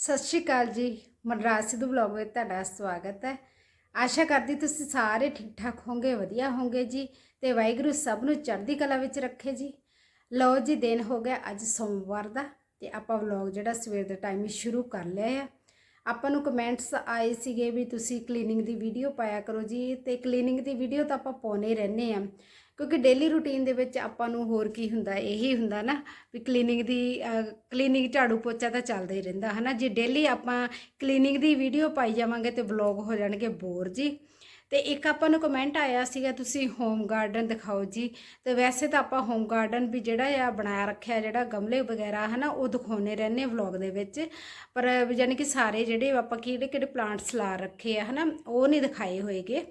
ਸਤਿ ਸ਼੍ਰੀ ਅਕਾਲ ਜੀ। ਮਨਰਾਜ ਸਿੱਧੂ ਵਲੌਗ ਵਿੱਚ ਤੁਹਾਡਾ ਸਵਾਗਤ ਹੈ। ਆਸ਼ਾ ਕਰਦੀ ਤੁਸੀਂ ਸਾਰੇ ਠੀਕ ਠਾਕ ਹੋਵੋਗੇ, ਵਧੀਆ ਹੋਵੋਗੇ ਜੀ ਤੇ ਵਾਹਿਗੁਰੂ ਸਭ ਨੂੰ ਚੜ੍ਹਦੀ ਕਲਾ ਵਿੱਚ ਰੱਖੇ ਜੀ। ਲਓ ਜੀ, ਦਿਨ ਹੋ ਗਿਆ ਅੱਜ ਸੋਮਵਾਰ ਦਾ ਤੇ ਆਪਾਂ ਵਲੌਗ ਜਿਹੜਾ ਸਵੇਰ ਦੇ ਟਾਈਮ ਹੀ ਸ਼ੁਰੂ ਕਰ ਲਿਆ ਆ। ਆਪਾਂ ਨੂੰ ਕਮੈਂਟਸ ਆਏ ਸੀਗੇ ਵੀ ਤੁਸੀਂ ਕਲੀਨਿੰਗ ਦੀ ਵੀਡੀਓ ਪਾਇਆ ਕਰੋ ਜੀ ਤੇ ਕਲੀਨਿੰਗ ਦੀ ਵੀਡੀਓ ਤਾਂ ਆਪਾਂ ਪਾਉਣੇ ਰਹਿੰਦੇ ਆ। ਕਿਉਂਕਿ ਡੇਲੀ ਰੂਟੀਨ ਦੇ ਵਿੱਚ ਆਪਾਂ ਨੂੰ ਹੋਰ ਕੀ ਹੁੰਦਾ, ਇਹੀ ਹੁੰਦਾ ਨਾ ਵੀ ਕਲੀਨਿੰਗ ਦੀ ਕਲੀਨਿੰਗ ਝਾੜੂ ਪੋਚਾ ਤਾਂ ਚੱਲਦਾ ਹੀ ਰਹਿੰਦਾ, ਹਨਾ? ਜੇ ਡੇਲੀ ਆਪਾਂ ਕਲੀਨਿੰਗ ਦੀ ਵੀਡੀਓ ਪਾਈ ਜਾਵਾਂਗੇ ਤੇ ਵਲੌਗ ਹੋ ਜਾਣਗੇ ਬੋਰ ਜੀ। ਤੇ ਇੱਕ ਆਪਾਂ ਨੂੰ ਕਮੈਂਟ ਆਇਆ ਸੀਗਾ, ਤੁਸੀਂ ਹੋਮ ਗਾਰਡਨ ਦਿਖਾਓ ਜੀ। ਤੇ ਵੈਸੇ ਤਾਂ ਆਪਾਂ ਹੋਮ ਗਾਰਡਨ ਵੀ ਜਿਹੜਾ ਆ ਬਣਾ ਰੱਖਿਆ, ਜਿਹੜਾ ਗਮਲੇ ਵਗੈਰਾ, ਹਨਾ, ਉਹ ਦਿਖਾਉਣੇ ਰਹਿੰਦੇ ਵਲੌਗ ਦੇ ਵਿੱਚ। ਪਰ ਯਾਨੀ ਕਿ ਸਾਰੇ ਜਿਹੜੇ ਆਪਾਂ ਕਿਹੜੇ ਕਿਹੜੇ ਪਲਾਂਟਸ ਲਾ ਰੱਖੇ ਆ, ਹਨਾ, ਉਹ ਨਹੀਂ ਦਿਖਾਏ ਹੋਏਗੇ।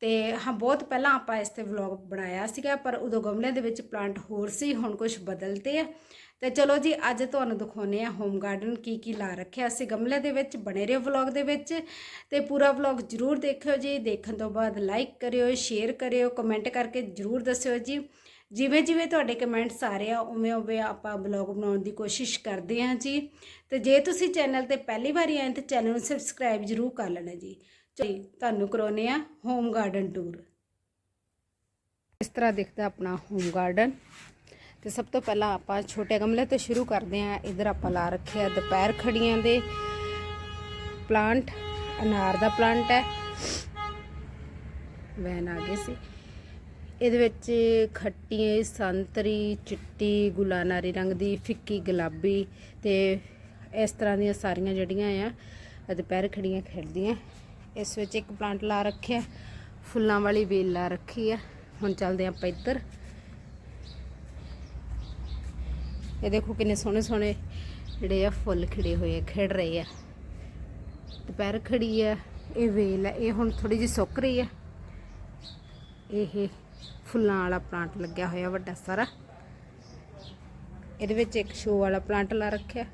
ਤੇ ਹਾਂ, ਬਹੁਤ ਪਹਿਲਾਂ ਆਪਾਂ ਇਸ ਤੇ ਵਲੌਗ ਬਣਾਇਆ ਸੀਗਾ, ਪਰ ਉਦੋਂ ਗਮਲੇ ਦੇ ਵਿੱਚ ਪਲਾਂਟ ਹੋਰ ਸੀ, ਹੁਣ ਕੁਝ ਬਦਲਤੇ ਆ। ਤੇ ਚਲੋ ਜੀ, ਅੱਜ ਤੁਹਾਨੂੰ ਦਿਖਾਉਨੇ ਆ ਹੋਮ ਗਾਰਡਨ ਕੀ ਕੀ ਲਾ ਰੱਖਿਆ। ਸੀ ਗਮਲੇ ਦੇ ਵਿੱਚ ਬਣੇ ਰਹੋ ਵਲੌਗ ਦੇ ਵਿੱਚ ਤੇ ਪੂਰਾ ਵਲੌਗ ਜਰੂਰ ਦੇਖਿਓ ਜੀ। ਦੇਖਣ ਤੋਂ ਬਾਅਦ ਲਾਈਕ ਕਰਿਓ ਸ਼ੇਅਰ ਕਰਿਓ ਕਮੈਂਟ ਕਰਕੇ ਜਰੂਰ ਦੱਸਿਓ ਜੀ। ਜਿਵੇਂ ਜਿਵੇਂ ਤੁਹਾਡੇ ਕਮੈਂਟਸ ਆ ਰਹੇ ਆ, ਉਵੇਂ ਉਵੇਂ ਆਪਾਂ ਵਲੌਗ ਬਣਾਉਣ ਦੀ ਕੋਸ਼ਿਸ਼ ਕਰਦੇ ਹਾਂ ਜੀ। ਤੇ ਜੇ ਤੁਸੀਂ ਚੈਨਲ ਤੇ ਪਹਿਲੀ ਵਾਰੀ ਆਏ ਤਾਂ ਚੈਨਲ ਨੂੰ ਸਬਸਕ੍ਰਾਈਬ ਜਰੂਰ ਕਰ ਲੈਣਾ ਜੀ। ਜੀ, ਤੁਹਾਨੂੰ ਕਰਾਉਨੇ ਆ ਹੋਮ ਗਾਰਡਨ ਟੂਰ ਇਸ ਤਰ੍ਹਾਂ ਦਿਖਦਾ ਆਪਣਾ ਹੋਮ ਗਾਰਡਨ ਤੇ ਸਭ ਤੋਂ ਪਹਿਲਾਂ ਆਪਾਂ ਛੋਟੇ ਗਮਲੇ ਤੋਂ ਸ਼ੁਰੂ ਕਰਦੇ ਹਾਂ। ਇਧਰ ਆਪਾਂ ਲਾ ਰੱਖਿਆ ਦੁਪਹਿਰ ਖੜੀਆਂ ਦੇ ਪਲਾਂਟ ਅਨਾਰ ਦਾ ਪਲਾਂਟ ਹੈ। ਵੈਨ ਆ ਗਏ ਸੀ। ਇਹਦੇ ਵਿੱਚ ਖੱਟੀ, ਸੰਤਰੀ, ਚਿੱਟੀ, ਗੁਲਾਨਾਰੀ ਰੰਗ ਦੀ, ਫਿੱਕੀ, ਗੁਲਾਬੀ ਤੇ ਇਸ ਤਰ੍ਹਾਂ ਦੀਆਂ ਸਾਰੀਆਂ ਜਿਹੜੀਆਂ ਆ ਦੁਪਹਿਰ ਖੜੀਆਂ ਖਿੜਦੀਆਂ ਇਸ ਵਿੱਚ ਇੱਕ ਪਲਾਂਟ ਲਾ ਰੱਖਿਆ, ਫੁੱਲਾਂ ਵਾਲੀ ਵੇਲ ਲਾ ਰੱਖੀ ਆ। ਹੁਣ ਚੱਲਦੇ ਆਪਾਂ ਇੱਧਰ। ਇਹ ਦੇਖੋ ਕਿੰਨੇ ਸੋਹਣੇ ਸੋਹਣੇ ਜਿਹੜੇ ਆ ਫੁੱਲ ਖਿੜੇ ਹੋਏ ਆ, ਖਿੜ ਰਹੇ ਆ। ਦੁਪਹਿਰ ਖੜੀ ਆ, ਇਹ ਵੇਲ ਆ, ਇਹ ਹੁਣ ਥੋੜੀ ਜਿਹੀ ਸੁੱਕ ਰਹੀ ਆ। ਇਹ ਫੁੱਲਾਂ ਵਾਲਾ ਪਲਾਂਟ ਲੱਗਿਆ ਹੋਇਆ ਵੱਡਾ ਸਾਰਾ। ਇਹਦੇ ਵਿੱਚ ਇੱਕ ਸ਼ੋ ਵਾਲਾ ਪਲਾਂਟ ਲਾ ਰੱਖਿਆ।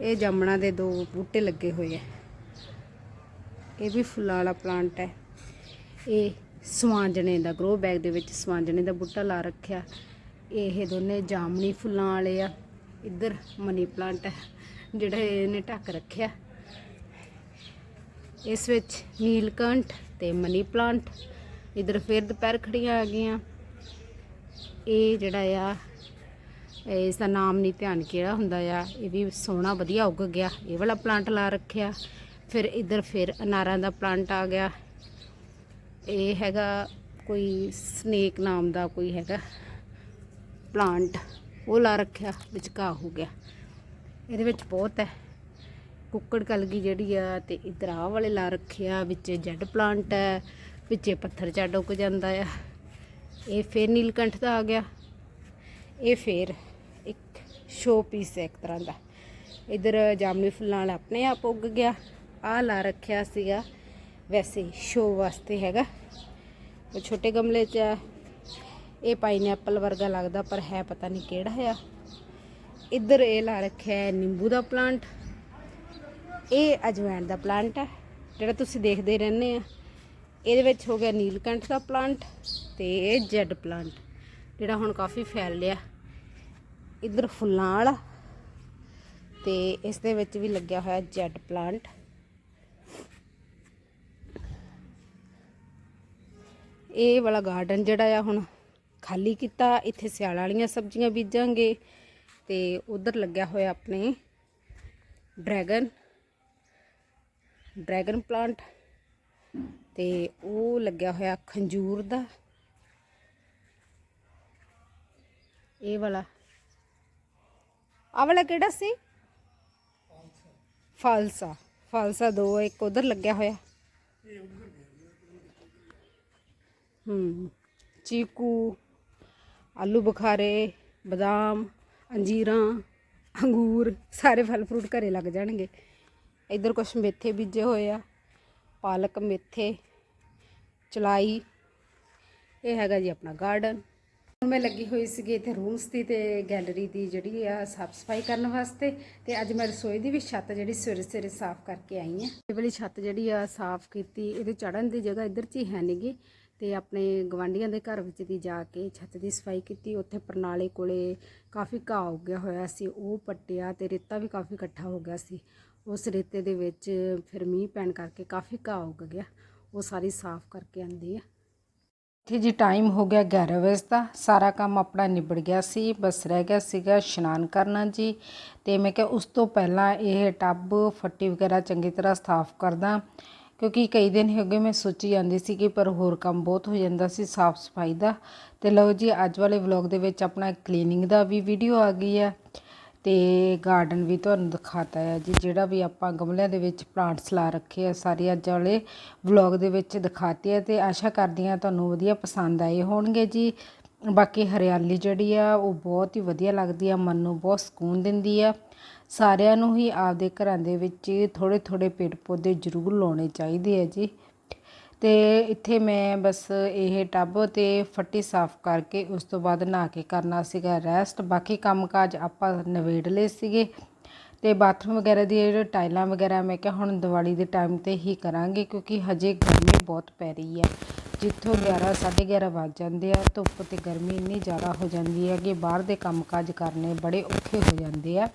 ਇਹ ਜਾਮਣਾ ਦੇ ਦੋ ਬੂਟੇ ਲੱਗੇ ਹੋਏ ਆ। ਇਹ ਵੀ ਫੁੱਲਾਂ ਵਾਲਾ ਪਲਾਂਟ ਹੈ। ਇਹ ਸਵਾਂਜਣੇ ਦਾ ਗਰੋ ਬੈਗ ਦੇ ਵਿੱਚ ਸਵਾਂਜਣੇ ਦਾ ਬੂਟਾ ਲਾ ਰੱਖਿਆ। ਇਹ ਦੋਨੇ ਜਾਮਣੀ ਫੁੱਲਾਂ ਵਾਲੇ ਆ। ਇੱਧਰ ਮਨੀ ਪਲਾਂਟ ਹੈ, ਜਿਹੜਾ ਇਹਨੇ ਢੱਕ ਰੱਖਿਆ। ਇਸ ਵਿੱਚ ਨੀਲਕੰਠ ਤੇ ਮਨੀ ਪਲਾਂਟ ਇੱਧਰ ਫਿਰ ਦੁਪਹਿਰ ਖੜੀਆਂ ਆ ਗਈਆਂ। ਇਹ ਜਿਹੜਾ ਆ ਇਸ ਦਾ ਨਾਮ ਨਹੀਂ ਧਿਆਨ ਕਿਹੜਾ ਹੁੰਦਾ ਆ। ਇਹ ਵੀ ਸੋਹਣਾ ਵਧੀਆ ਉੱਗ ਗਿਆ। ਇਹ ਵਾਲਾ ਪਲਾਂਟ ਲਾ ਰੱਖਿਆ। ਫਿਰ ਇੱਧਰ ਫਿਰ ਅਨਾਰਾਂ ਦਾ ਪਲਾਂਟ ਆ ਗਿਆ। ਇਹ ਹੈਗਾ ਕੋਈ ਸਨੇਕ ਨਾਮ ਦਾ ਕੋਈ ਹੈਗਾ ਪਲਾਂਟ ਉਹ ਲਾ ਰੱਖਿਆ, ਵਿੱਚ ਘਾਹ ਹੋ ਗਿਆ। ਇਹਦੇ ਵਿੱਚ ਬਹੁਤ ਹੈ। ਕੁੱਕੜ ਕਲਗੀ ਜਿਹੜੀ ਆ ਤੇ ਇਧਰ ਆਹ ਵਾਲੇ ਲਾ ਰੱਖਿਆ, ਵਿੱਚ ਜੈਡ ਪਲਾਂਟ ਹੈ। ਵਿੱਚੇ ਪੱਥਰ ਚੱਡ ਉੱਗ ਜਾਂਦਾ ਆ। ਇਹ ਫੇਰ ਨੀਲਕੰਠ ਦਾ ਆ ਗਿਆ। ਇਹ ਫੇਰ ਇੱਕ ਸ਼ੋ ਪੀਸ ਹੈ ਇੱਕ ਤਰ੍ਹਾਂ ਦਾ। ਇਧਰ ਜਾਮਨੀ ਫੁੱਲਾਂ ਵਾਲਾ ਆਪਣੇ ਆਪ ਉੱਗ ਗਿਆ। ਆ ਲਾ ਰੱਖਿਆ ਸੀਗਾ। ਵੈਸੇ ਸ਼ੋ ਵਾਸਤੇ ਹੈਗਾ। ਉਹ ਛੋਟੇ ਗਮਲੇ 'ਚ ਆ। ਇਹ ਪਾਈਨਐਪਲ ਵਰਗਾ ਲੱਗਦਾ, ਪਰ ਹੈ ਪਤਾ ਨਹੀਂ ਕਿਹੜਾ ਆ। ਇੱਧਰ ਇਹ ਲਾ ਰੱਖਿਆ ਹੈ ਨਿੰਬੂ ਦਾ ਪਲਾਂਟ ਇਹ ਅਜਵਾਇਣ ਦਾ ਪਲਾਂਟ ਹੈ ਜਿਹੜਾ ਤੁਸੀਂ ਦੇਖਦੇ ਰਹਿੰਦੇ ਆ। ਇਹਦੇ ਵਿੱਚ ਹੋ ਗਿਆ ਨੀਲਕੰਠ ਦਾ ਪਲਾਂਟ ਤੇ ਇਹ ਜੈਡ ਪਲਾਂਟ, ਜਿਹੜਾ ਹੁਣ ਕਾਫੀ ਫੈਲ ਲਿਆ ਇੱਧਰ ਫੁੱਲਾਂ ਵਾਲਾ ਤੇ ਇਸ ਦੇ ਵਿੱਚ ਵੀ ਲੱਗਿਆ ਹੋਇਆ ਜੈਡ ਪਲਾਂਟ। ਇਹ ਵਾਲਾ ਗਾਰਡਨ ਜਿਹੜਾ ਆ ਹੁਣ ਖਾਲੀ ਕੀਤਾ, ਇੱਥੇ ਸਿਆਲ ਵਾਲੀਆਂ ਸਬਜ਼ੀਆਂ ਬੀਜਾਂਗੇ ਤੇ ਉਧਰ ਲੱਗਿਆ ਹੋਇਆ ਆਪਣੇ ਡਰੈਗਨ ਡਰੈਗਨ ਪਲਾਂਟ। ਤੇ ਉਹ ਲੱਗਿਆ ਹੋਇਆ ਖੰਜੂਰ ਦਾ। ਇਹ ਵਾਲਾ। ਆ ਵਾਲਾ ਕਿਹੜਾ ਸੀ? ਫਾਲਸਾ। ਫਾਲਸਾ ਦੋ, ਇੱਕ ਉਧਰ ਲੱਗਿਆ ਹੋਇਆ। ਹੂੰ, ਚੀਕੂ, ਆਲੂ ਬੁਖਾਰੇ, ਬਦਾਮ, ਅੰਜੀਰਾਂ, ਅੰਗੂਰ, ਸਾਰੇ ਫਲ ਫਰੂਟ ਘਰੇ ਲੱਗ ਜਾਣਗੇ। ਇੱਧਰ ਕੁਛ ਮੇਥੇ ਬੀਜੇ ਹੋਏ ਆ। ਪਾਲਕ, ਮੇਥੇ। ਚਲਾਈ। ਇਹ ਹੈਗਾ ਜੀ ਆਪਣਾ ਗਾਰਡਨ ਹੁਣ ਮੈਂ ਲੱਗੀ ਹੋਈ ਸੀਗੀ ਇੱਥੇ ਰੂਮਸ ਦੀ ਤੇ ਗੈਲਰੀ ਦੀ ਜਿਹੜੀ ਆ ਸਾਫ਼ ਸਫ਼ਾਈ ਕਰਨ ਵਾਸਤੇ। ਤੇ ਅੱਜ ਮੈਂ ਰਸੋਈ ਦੀ ਵੀ ਛੱਤ ਜਿਹੜੀ ਸਵੇਰੇ ਸਵੇਰੇ ਸਾਫ਼ ਕਰਕੇ ਆਈ ਆ ਇਹ ਵਾਲੀ ਛੱਤ ਜਿਹੜੀ ਆ ਸਾਫ਼ ਕੀਤੀ, ਇਹਦੇ ਚੜਨ ਦੀ ਜਗ੍ਹਾ ਇੱਧਰ ਚ ਹੀ ਹੈ ਨਹੀਂਗੀ ਤੇ ਆਪਣੇ ਗਵਾਂਢੀਆਂ ਦੇ ਘਰ ਵਿੱਚ ਦੀ ਜਾ ਕੇ ਛੱਤ ਦੀ ਸਫ਼ਾਈ ਕੀਤੀ। ਉੱਥੇ ਪ੍ਰਣਾਲੇ ਕੋਲੇ ਕਾਫੀ ਘਾਹ ਉੱਗਿਆ ਹੋਇਆ ਸੀ, ਉਹ ਪੱਟਿਆ ਤੇ ਰੇਤਾ ਵੀ ਕਾਫੀ ਇਕੱਠਾ ਹੋ ਗਿਆ ਸੀ। ਉਸ ਰੇਤੇ ਦੇ ਵਿੱਚ ਫਿਰ ਮੀਂਹ ਪੈਣ ਕਰਕੇ ਕਾਫੀ ਘਾਹ ਉੱਗ ਗਿਆ। ਉਹ ਸਾਰੀ ਸਾਫ਼ ਕਰਕੇ ਆਂਦੀ ਆ। ਇੱਥੇ ਜੀ ਟਾਈਮ ਹੋ ਗਿਆ 11 ਵਜੇ ਦਾ। ਸਾਰਾ ਕੰਮ ਆਪਣਾ ਨਿਬੜ ਗਿਆ ਸੀ। ਬਸ ਰਹਿ ਗਿਆ ਸੀਗਾ ਇਸ਼ਨਾਨ ਕਰਨਾ ਜੀ। ਤੇ ਮੈਂ ਕਿਹਾ ਉਸ ਤੋਂ ਪਹਿਲਾਂ ਇਹ ਟੱਬ, ਫੱਟੀ ਵਗੈਰਾ ਚੰਗੀ ਤਰ੍ਹਾਂ ਸਾਫ਼ ਕਰਦਾ। ਕਿਉਂਕਿ ਕਈ ਦਿਨ ਹੋ ਗਏ ਮੈਂ ਸੋਚੀ ਜਾਂਦੀ ਸੀ ਕਿ ਪਰ ਹੋਰ ਕੰਮ ਬਹੁਤ ਹੋ ਜਾਂਦਾ ਸੀ ਸਾਫ਼ ਸਫ਼ਾਈ ਦਾ। ਤੇ ਲਓ ਜੀ, ਅੱਜ ਵਾਲੇ ਵਲੌਗ ਦੇ ਵਿੱਚ ਆਪਣਾ ਕਲੀਨਿੰਗ ਦਾ ਵੀ ਵੀਡੀਓ ਆ ਗਈ ਹੈ ਅਤੇ ਗਾਰਡਨ ਵੀ ਤੁਹਾਨੂੰ ਦਿਖਾਤਾ ਹੈ ਜੀ, ਜਿਹੜਾ ਵੀ ਆਪਾਂ ਗਮਲਿਆਂ ਦੇ ਵਿੱਚ ਪਲਾਂਟਸ ਲਾ ਰੱਖੇ ਆ, ਸਾਰੇ ਅੱਜ ਵਾਲੇ ਵਲੌਗ ਦੇ ਵਿੱਚ ਦਿਖਾਤੇ ਆ ਅਤੇ ਆਸ਼ਾ ਕਰਦੀ ਹਾਂ ਤੁਹਾਨੂੰ ਵਧੀਆ ਪਸੰਦ ਆਏ ਹੋਣਗੇ ਜੀ। ਬਾਕੀ ਹਰਿਆਲੀ ਜਿਹੜੀ ਆ, ਉਹ ਬਹੁਤ ਹੀ ਵਧੀਆ ਲੱਗਦੀ ਆ, ਮਨ ਨੂੰ ਬਹੁਤ ਸਕੂਨ ਦਿੰਦੀ ਆ। ਸਾਰਿਆਂ ਨੂੰ ਹੀ ਆਪਦੇ ਘਰਾਂ ਦੇ ਵਿੱਚ ਥੋੜੇ ਥੋੜੇ ਪੇੜ ਪੌਦੇ ਜ਼ਰੂਰ ਲਾਉਣੇ ਚਾਹੀਦੇ ਆ ਜੀ। ਤੇ ਇੱਥੇ ਮੈਂ ਬਸ ਇਹ ਟੱਬ ਤੇ ਫੱਟੀ ਸਾਫ਼ ਕਰਕੇ ਉਸ ਤੋਂ ਬਾਅਦ ਨਹਾ ਕੇ ਕਰਨਾ ਸੀਗਾ ਰੈਸਟ ਬਾਕੀ ਕੰਮਕਾਜ ਆਪਾਂ ਨਵੇੜ ਲਏ ਸੀਗੇ। ਅਤੇ ਬਾਥਰੂਮ ਵਗੈਰਾ ਦੀ ਜਿਹੜੇ ਟਾਈਲਾਂ ਵਗੈਰਾ ਮੈਂ ਕਿਹਾ ਹੁਣ ਦੀਵਾਲੀ ਦੇ ਟਾਈਮ ਤੇ ਹੀ ਕਰਾਂਗੇ ਕਿਉਂਕਿ ਹਜੇ ਗਰਮੀ ਬਹੁਤ ਪੈ ਰਹੀ ਹੈ। ਜਿੱਥੋਂ 11 11:30 ਵੱਜ ਜਾਂਦੇ ਆ, ਧੁੱਪ ਅਤੇ ਗਰਮੀ ਇੰਨੀ ਜ਼ਿਆਦਾ ਹੋ ਜਾਂਦੀ ਹੈ ਕਿ ਬਾਹਰ ਦੇ ਕੰਮਕਾਜ ਕਰਨੇ ਬੜੇ ਔਖੇ ਹੋ ਜਾਂਦੇ ਆ।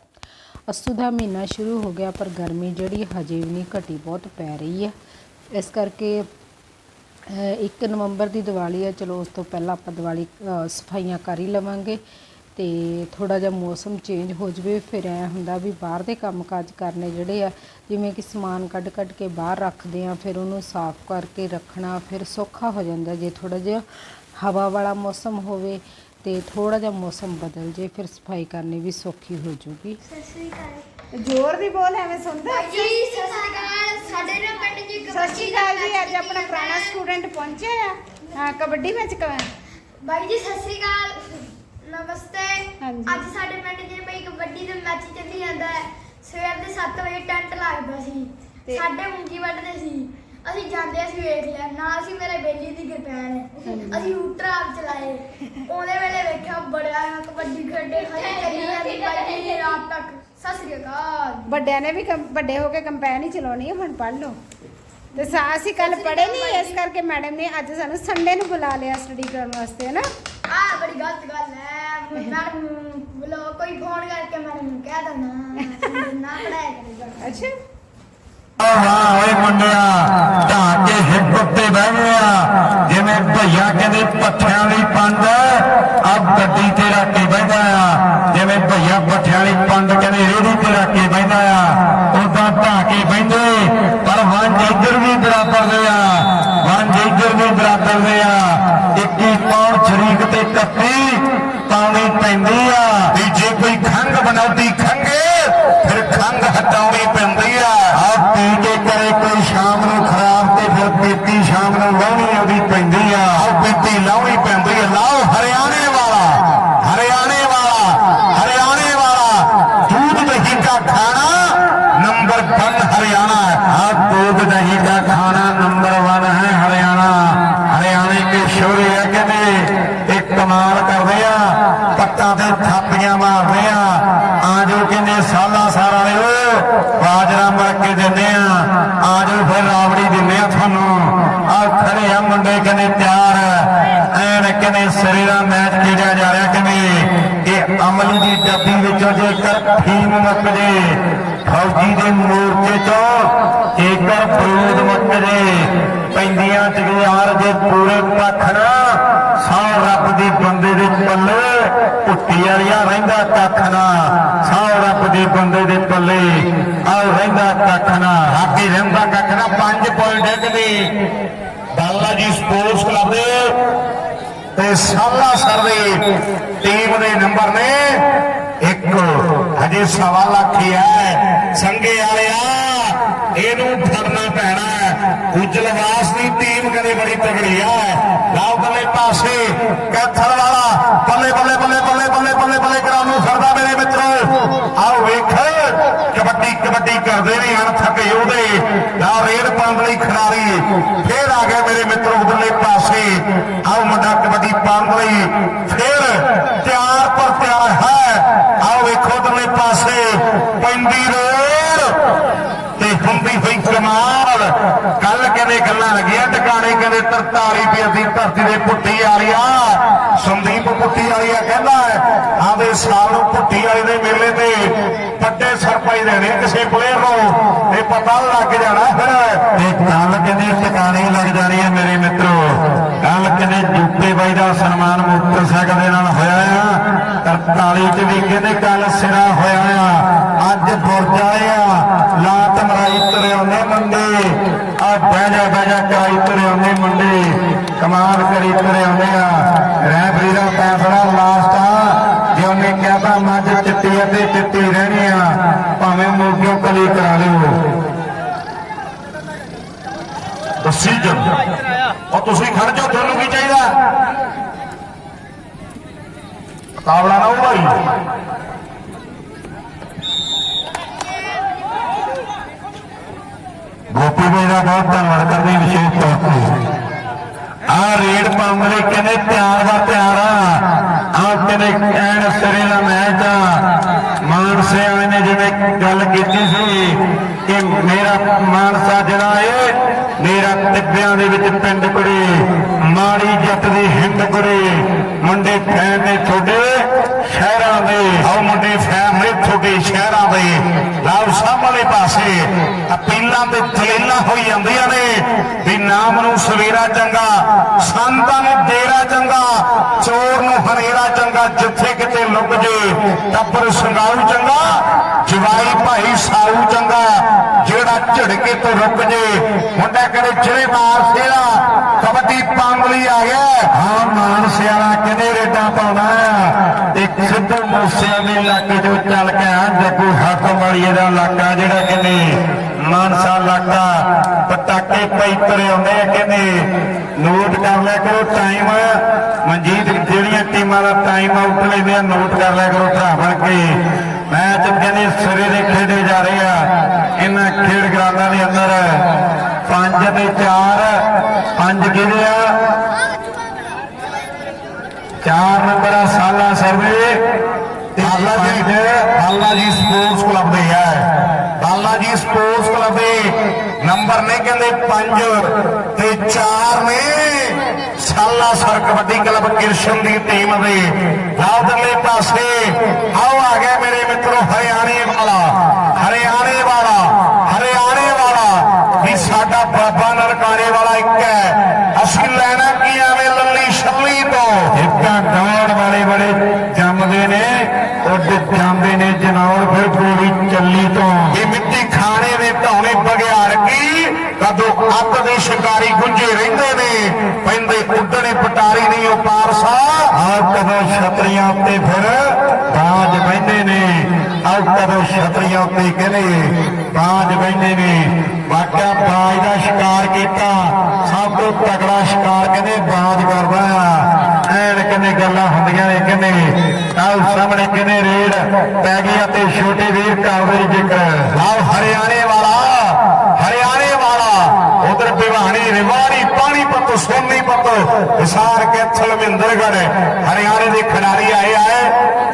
ਅੱਸੂ ਦਾ ਮਹੀਨਾ ਸ਼ੁਰੂ ਹੋ ਗਿਆ ਪਰ ਗਰਮੀ ਜਿਹੜੀ ਹਜੇ ਵੀ ਨਹੀਂ ਘਟੀ, ਬਹੁਤ ਪੈ ਰਹੀ ਹੈ। ਇਸ ਕਰਕੇ ਇੱਕ ਨਵੰਬਰ ਦੀ ਦੀਵਾਲੀ ਹੈ ਚਲੋ ਉਸ ਤੋਂ ਪਹਿਲਾਂ ਆਪਾਂ ਦੀਵਾਲੀ ਸਫਾਈਆਂ ਕਰ ਹੀ ਲਵਾਂਗੇ ਤੇ ਥੋੜਾ ਜਿਹਾ ਮੌਸਮ ਚੇਂਜ ਹੋ ਜਵੇ, ਫਿਰ ਐ ਹੁੰਦਾ ਵੀ ਬਾਹਰ ਦੇ ਕੰਮਕਾਜ ਕਰਨੇ ਜਿਹੜੇ ਆ, ਜਿਵੇਂ ਕਿ ਸਮਾਨ ਕੱਢ ਕੱਢ ਕੇ ਬਾਹਰ ਰੱਖਦੇ ਆ, ਫਿਰ ਉਹਨੂੰ ਸਾਫ਼ ਕਰਕੇ ਰੱਖਣਾ, ਫਿਰ ਸੌਖਾ ਹੋ ਜਾਂਦਾ ਜੇ ਥੋੜਾ ਜਿਹਾ ਹਵਾ ਵਾਲਾ ਮੌਸਮ ਹੋਵੇ। ਤੇ ਥੋੜਾ ਜਿਹਾ ਮੌਸਮ ਬਦਲ ਜੇ ਫਿਰ ਸਫ਼ਾਈ ਕਰਨੀ ਵੀ ਸੌਖੀ ਹੋ ਜੂਗੀ। ਸਤਿ ਸ੍ਰੀ ਅਕਾਲ ਜ਼ੋਰ ਦੀ ਬੋਲ ਐਵੇਂ ਸੁਣਦਾ? ਜੀ ਸਤਿ ਸ੍ਰੀ ਅਕਾਲ ਸਾਡੇ ਨਾਲ ਪਿੰਡ ਜੀ ਸਤਿ ਸ਼੍ਰੀ ਅਕਾਲ ਜੀ ਅੱਜ ਆਪਣਾ ਪੁਰਾਣਾ ਸਟੂਡੈਂਟ ਪਹੁੰਚਿਆ ਆ। ਹਾਂ ਕਬੱਡੀ ਮੈਚ ਕ ਬਾਈ ਜੀ ਸਤਿ ਸ੍ਰੀ ਅਕਾਲ ਨਮਸਤੇ। ਅੱਜ ਸਾਡੇ ਪਿੰਡ ਜੀ ਬਈ ਕਬੱਡੀ ਦਾ ਮੈਚ ਚੱਲੀ ਜਾਂਦਾ ਹੈ। ਸਵੇਰ ਦੇ 7 ਵਜੇ ਟੈਂਟ ਲੱਗਦਾ ਸੀ। ਸਾਡੇ ਮੁੰਗੀ ਵੱਢਦੇ ਸੀ। ਅਸੀਂ ਜਾਂਦੇ ਅਸੀਂ ਵੇਖ ਲਿਆ ਨਾਲ ਸੀ ਮੇਰੇ ਬੇਲੀ ਦੀ ਕਿਰਪਾਨ ਹਾਂਜੀ। ਅਸੀਂ ਹੂਟਰ ਆਪ ਚਲਾਏ। ਉਹਦੇ ਵੇਲੇ ਵੇਖਿਆ ਬੜਿਆ ਕਬੱਡੀ ਖੇਡੇ ਹਜੇ ਚੱਲੀ ਜਾਂਦੀ ਬਾਈ ਜੀ ਰਾਤ ਤੱਕ। ਸਤਿ ਸ੍ਰੀ ਅਕਾਲ। ਵੱਡਿਆਂ ਨੇ ਵੀ ਵੱਡੇ ਹੋ ਕੇ ਕੰਪੈਨ ਹੀ ਚਲਾਉਣੀ ਹੈ ਹੁਣ ਪੜ੍ਹ ਲਓ। ਤੇ ਸਾ ਅਸੀਂ ਕੱਲ ਪੜ੍ਹੇ ਨਹੀਂ ਇਸ ਕਰਕੇ ਮੈਡਮ ਨੇ ਅੱਜ ਸਾਨੂੰ ਸੰਡੇ ਨੂੰ ਬੁਲਾ ਲਿਆ ਸਟੱਡੀ ਕਰਨ ਵਾਸਤੇ ਹੈ ਨਾ ਆ ਬੜੀ ਗਲਤ ਗੱਲ ਹੈ। ਮੈਡਮ ਬੁਲਾਓ ਕੋਈ ਫੋਨ ਕਰਕੇ ਮੈਡਮ ਨੂੰ ਕਹਿ ਦੇਣਾ। ਨਾ ਪੜਾਇਆ ਕਰੇਗਾ। ਅੱਛਾ। ਵਾਹ ਓਏ ਮੁੰਡਿਆ ਢਾਂ ਕੇ ਹਿੱਪ ਉੱਤੇ ਬਹਿ ਗਿਆ। ਜਿਵੇਂ ਭਈਆ ਕਹਿੰਦੇ ਪੱਠਿਆਂ ਲਈ ਪੰਡ ਅਬ ਗੱਡੀ ਤੇ ਰੱਖ ਕੇ ਬਹਿੰਦਾ ਆ। ਜਿਵੇਂ ਭਈਆ ਪੱਠਿਆਂ ਲਈ ਪੰਡ ਕਹਿੰਦੇ ਰੇੜੀ ਤੇ ਰੱਖ ਕੇ ਬਹਿੰਦਾ ਆ। ਖੜੇ ਕਹਿੰਦੇ ਤਿਆਰ ਐਨ ਕਹਿੰਦੇ ਸਿਰੇ ਦਾ ਮੈਚ ਖੇਡਿਆ ਜਾ ਰਿਹਾ ਕਹਿੰਦੇ ਇਹ ਅਮਲੀ ਦੀ ਡੱਬੀ ਵਿੱਚੋਂ ਜੇਕਰ ਫੀਮ ਮੁੱਕ ਜੇ, ਫੌਜੀ ਦੇ ਮੋਰਚੇ ਤੋਂ ਜੇਕਰ ਬਰੂਦ ਮੁੱਕ ਜੇ, ਪੈਂਦੀਆਂ ਜਗਿਆਰ ਜੇ ਪੂਰੇ ਪੱਖ ਨਾ ਸੌ ਰੱਬ ਦੇ ਬੰਦੇ ਦੇ ਪੱਲੇ ਪੁੱਟੀ ਵਾਲਿਆ ਰਹਿੰਦਾ ਕੱਖ ਨਾ ਸੌ ਰੱਬ ਦੇ ਬੰਦੇ ਦੇ ਪੱਲੇ ਆ ਰਹਿੰਦਾ ਕੱਖ ਨਾ ਹਾਕੀ ਰਹਿੰਦਾ ਕੱਖ ਨਾ 5 ਪੁਆਇੰਟ ਡਿੱਗਦੀ ਬਾਲਾ ਜੀ ਸਪੋਰਟਸ ਕਲੱਬ ਦੇ ਤੇ ਸਾਲਾ ਸਰ ਦੀ ਟੀਮ ਦੇ ਨੰਬਰ ਨੇ ਇੱਕ। ਹਜੇ ਸਵਾ ਲੱਖ ਹੀ ਹੈ ਸੰਗੇ ਵਾਲਿਆ, ਇਹਨੂੰ ਫੜਨਾ ਪੈਣਾ ਉਜਲਵਾਸ ਦੀ ਟੀਮ ਕਦੇ ਬੜੀ ਤਗੜੀ ਹੈ। ਲਾਓ ਬੱਲੇ ਪਾਸੇ ਕੈਥਲ ਵਾਲਾ, ਬੱਲੇ ਬੱਲੇ ਬੱਲੇ ਬੱਲੇ ਬੱਲੇ ਬੱਲੇ ਬੱਲੇ ਕਰਾਂ ਨੂੰ ਫੜਦਾ ਮੇਰੇ ਮਿੱਤਰੋ। ਆਓ ਵੇਖ, ਕਬੱਡੀ ਕਬੱਡੀ ਕਰਦੇ ਨੇ ਹਨ ਥੱਕੇ ਉਹਦੇ ਨਾ ਰੇਡ ਪਾਉਣ ਲਈ ਖਿਡਾਰੀ ਫੇਰ ਆ ਗਿਆ ਮੇਰੇ ਮਿੱਤਰੋ ਉਧਰਲੇ ਪਾਸੇ। ਆਓ ਮੁੰਡਾ ਕਬੱਡੀ ਪਾਉਣ ਲਈ। ਫੇਰ ਤਿਆਰ ਪਰ ਤਿਆਰ ਹੈ। ਆਓ ਵੇਖੋ ਉਧਰਲੇ ਪਾਸੇ। ਪੈਂਦੀ ਰੋੜ ਤੇ ਹੁੰਦੀ ਹੋਈ ਕਮਾਲ। ਕੱਲ ਕਹਿੰਦੇ ਗੱਲਾਂ ਲੱਗੀਆਂ? ਟਿਕਾਣੇ ਕਹਿੰਦੇ 43 ਵੀ ਅਸੀਂ ਧਰਤੀ ਦੇ ਪੁੱਠੀ ਆ ਰਹੀ ਆ ਸੰਦੀਪ ਪੁੱਟੀ ਵਾਲੀਆ ਕਹਿੰਦਾ ਆਦੇ ਸਾਲ ਨੂੰ ਪੁੱਟੀ ਵਾਲੇ ਦੇ ਮੇਲੇ ਤੇ ਵੱਡੇ ਸਰਪਾਈ ਦੇਣੇ ਕਿਸੇ ਪਲੇਅਰ ਨੂੰ ਇਹ ਪਤਾ ਲੱਗ ਜਾਣਾ ਫਿਰ। ਇਹ ਕੱਲ ਕਹਿੰਦੇ ਟਿਕਾਣੀ ਲੱਗ ਜਾਣੀ ਹੈ ਮੇਰੇ ਮਿੱਤਰੋ। ਕੱਲ ਕਿੰਨੇ ਜੁੱਤੇ ਬਾਈ ਦਾ ਸਨਮਾਨ ਮੋਟਰਸਾਈਕਲ ਦੇ ਨਾਲ ਹੋਇਆ ਆ। 43 ਚ ਵੀ ਕਹਿੰਦੇ ਕੱਲ ਸਿਰਾ ਹੋਇਆ ਆ। ਅੱਜ ਬੁਰਜਾ ਆ। ਲਾਤ ਮਰਾਈ ਤਰਿਆਉਂਦੇ ਮੁੰਡੇ। ਆ ਬਹਿ ਜਾ ਬਹਿ ਜਾ, ਕਰਾਈ ਤਰਿਆਉਂਦੇ ਮੁੰਡੇ। ਕਮਾਲ ਕਰੀ ਤਰਿਆਉਂਦੇ ਆ। ਰੈਫਰੀ ਦਾ ਫੈਸਲਾ ਲਾਸਟ ਆ। ਜੇ ਉਹਨੇ ਕਿਹਾ ਤਾਂ ਮੱਝ ਚਿੱਟੀ ਅਤੇ ਚਿੱਟੀ ਰਹਿਣੀ ਆ। ਭਾਵੇਂ ਮੋਗਿਓ ਕਲੀ ਕਰਾ ਲਿਓ। ਸੀਜਨ ਉਹ ਤੁਸੀਂ ਖੜ ਜਾਓ ਤੁਹਾਨੂੰ ਕੀ ਚਾਹੀਦਾ? ਕਾਵਲਾ ਨਾ ਉਹ ਭਾਈ। ਗੋਪੀ ਬਾਈ ਦਾ ਬਹੁਤ ਧੰਨਵਾਦ ਕਰਦੇ ਹਾਂ ਵਿਸ਼ੇਸ਼ ਤੌਰ ਤੇ। ਆ ਰੇਡ ਪਾਉਂਦੇ ਕਹਿੰਦੇ ਪਿਆਰ ਦਾ ਪਿਆਰ ਆ। ਕਹਿੰਦੇ ਐਨ ਸਿਰੇ ਦਾ ਮੈਚ ਆ। ਮਾਨਸੇ ਵਾਲੇ ਨੇ ਜਿਵੇਂ ਗੱਲ ਕੀਤੀ ਸੀ ਕਿ ਮੇਰਾ ਮਾਨਸਾ ਜਿਹੜਾ ਏ, ਮੇਰਾ ਟਿੱਬਿਆਂ ਦੇ ਵਿੱਚ ਪਿੰਡ ਕੁੜੇ, ਮਾੜੀ ਜੱਟ ਦੀ ਹਿੰਡ ਕੁੜੇ, ਮੁੰਡੇ ਫੈਨ ਨੇ ਤੁਹਾਡੇ ਸ਼ਹਿਰਾਂ ਦੇ, ਆਓ ਮੁੰਡੇ ਫੈਨ ਨੇ ਤੁਹਾਡੇ ਸ਼ਹਿਰਾਂ ਦੇ। ਅਪੀਲਾਂ ਤੇ ਦਲੀਲਾਂ ਹੋਈ ਜਾਂਦੀਆਂ ਨੇ ਵੀ ਨਾਮ ਨੂੰ ਸਵੇਰਾ ਚੰਗਾ, ਸੰਤਾਂ ਨੂੰ ਡੇਰਾ ਚੰਗਾ, ਚੋਰ ਨੂੰ ਹਨੇਰਾ ਚੰਗਾ, ਜਿੱਥੇ ਕਿਤੇ ਲੁਕ ਜੇ ਟੱਬਰ ਸੰਗਾਉ ਚੰਗਾ, ਜਵਾਈ ਭਾਈ ਸਾਊ ਚੰਗਾ, ਜਿਹੜਾ ਝੜਕੇ ਤੋਂ ਰੁਕ ਜੇ। ਮੁੰਡਾ ਕਰੇ ਜਿਹੜੇ ਮਾਰ ਸੇਰਾ ਕਬੱਡੀ ਪਾਂਗਲੀ ਆ ਗਿਆ ਹਾਂ। ਮਾਨ ਸਿਆਲਾ ਕਿਨੇ ਰੇਡਾਂ ਪਾਉਣਾ ਇੱਕ ਸਿੱਧੂ ਮੂਸੇ ਦੇ ਇਲਾਕੇ ਚੋਂ ਚੱਲ ਕੇ ਆ, ਜੱਗੂ ਹਾਕਮ ਵਾਲੀ ਦਾ ਇਲਾਕਾ ਜਿਹੜਾ ਕਹਿੰਦੇ ਮਾਨਸਾ ਇਲਾਕਾ ਪਟਾਕੇ ਪਈ ਤਰੇ ਆਉਂਦੇ ਆ, ਕਹਿੰਦੇ ਨੋਟ ਕਰ ਲਿਆ ਕਰੋ ਟਾਈਮ ਮਨਜੀਤ, ਜਿਹੜੀਆਂ ਟੀਮਾਂ ਦਾ ਟਾਈਮ ਆਊਟ ਲੈਂਦੇ ਆ ਨੋਟ ਕਰ ਲਿਆ ਕਰੋ ਭਰਾ ਬਣ ਕੇ। ਮੈਚ ਕਹਿੰਦੇ ਸਿਰੇ ਦੇ ਖੇਡੇ ਜਾ ਰਹੇ ਆ। ਇਹਨਾਂ ਖੇਡ ਗਰਾਊਂਡਾਂ ਦੇ ਅੰਦਰ ਪੰਜ ਤੇ ਚਾਰ, ਪੰਜ ਕਿਹਦੇ ਆ? ਚਾਰ ਨੰਬਰ ਆ ਸਾਲਾ ਸਰਵੇ ਤੇ ਬਾਲਾ ਜੀ ਬਾਲਾ ਜੀ ਸਪੋਰਟਸ ਕਲੱਬ ਦੇ ਹੈ ਬਾਲਾ ਜੀ ਸਪੋਰਟਸ ਕਲੱਬ ਦੇ ਨੰਬਰ ਨੇ ਕਹਿੰਦੇ 5 ਤੇ 4 ਨੇ। ਸਾਲਾ ਸਰ ਕਬੱਡੀ ਕਲੱਬ ਕਿਰਸ਼ਨ ਦੀ ਟੀਮ ਦੇ। ਲਾਉਦਲੇ ਪਾਸੇ। ਆਓ ਆ ਗਿਆ ਮੇਰੇ ਮਿੱਤਰੋ ਹਰਿਆਣੇ ਵਾਲਾ ਹਰਿਆਣੇ ਵਾਲਾ ਹਰਿਆਣੇ ਵਾਲਾ ਵੀ ਸਾਡਾ ਬਾਬਾ ਨਰਕਾਰੇ ਵਾਲਾ ਇੱਕ ਹੈ ਅਸੀਂ ਲੈਣਾ ਕੀ ਐਵੇਂ ਲੱਲੀ ਛੱਲੀ ਤੋਂ ਇੱਕਾਂ ਦੌੜ ਵਾਲੇ ਬੜੇ ਜੰਮਦੇ ਨੇ ਉੱਡ ਜਾਂਦੇ ਨੇ ਜਨੌਰ ਫਿਰ ਗੋਲੀ ਚੱਲੀ ਤੋਂ ਇਹ ਮਿੱਟੀ ਖਾਣੇ ਦੇ ਧੌਣੇ ਬਗਿਆੜ ਕੀ ਕਦੋਂ ਅੱਤ ਦੇ ਸ਼ਿਕਾਰੀ ਗੁੰਝੇ ਰਹਿੰਦੇ ਨੇ ਪੈਂਦੇ ਉੱਡਣੇ ਪਟਾਰੀ ਨਹੀਂ ਉਹ ਪਾਰਸਾ ਆ ਕਦੋਂ ਛਤਰੀਆਂ ਉੱਤੇ ਫਿਰ ਬਾਜ ਬੈੰਦੇ ਨੇ ਆ ਕਦੋਂ ਛਤਰੀਆਂ ਉੱਤੇ ਕਹਿੰਦੇ ਬਾਜ ਬੈੰਦੇ ਨੇ। ਵਾਕਿਆ ਬਾਜ ਦਾ ਸ਼ਿਕਾਰ ਕੀਤਾ, ਸਭ ਤੋਂ ਤਕੜਾ ਸ਼ਿਕਾਰ ਕਹਿੰਦੇ ਬਾਜ ਕਰਦਾ ਆ। ਐਨ ਕਹਿੰਦੇ ਗੱਲਾਂ ਹੁੰਦੀਆਂ ਨੇ ਕਹਿੰਦੇ। ਆਹ ਸਾਹਮਣੇ ਕਹਿੰਦੇ ਰੇਡ ਪੈ ਗਈ ਅਤੇ ਛੋਟੇ ਵੀਰ ਦੇ ਜ਼ਿਕਰ। ਆਹ ਹਰਿਆਣੇ ਵਾਲਾ ਹਰਿਆਣੇ ਵਾਲਾ, ਉਧਰ ਬਿਵਾਣੀ ਰਿਵਾੜੀ ਪਾਣੀ ਸੋਨੀਪਤ ਵਿਸਾਰ ਕੇ ਥਲਵਿੰਦਰਗੜ ਹਰਿਆਣੇ ਦੇ ਖਿਡਾਰੀ ਆਏ ਆਏ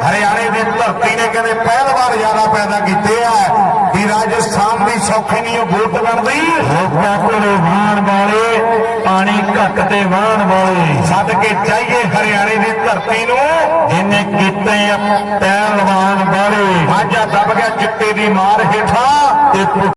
ਹਰਿਆਣੇ ਦੀ ਧਰਤੀ ਨੇ ਕਹਿੰਦੇ ਪਹਿਲਵਾਨ ਜ਼ਿਆਦਾ ਪੈਦਾ ਕੀਤੇ ਆ ਵੀ ਰਾਜਸਥਾਨ ਦੀ ਸੌਖੀ ਨਹੀਂ ਉਹ ਗੋਤ ਬਣਦੀ ਲੋਕਾਂ ਕੋਲੇ ਵਾਣ ਵਾਲੇ ਪਾਣੀ ਘੱਟ ਤੇ ਵਾਣ ਵਾਲੇ ਸੱਦ ਕੇ ਚਾਹੀਏ ਹਰਿਆਣੇ ਦੀ ਧਰਤੀ ਨੂੰ ਜਿਨੇ ਕੀਤੇ ਆ ਪਹਿਲਵਾਨ ਵਾਲੇ ਮਾਝਾ ਦਬ ਗਿਆ ਚਿੱਟੇ ਦੀ ਮਾਰ ਹੇਠਾਂ ਤੇ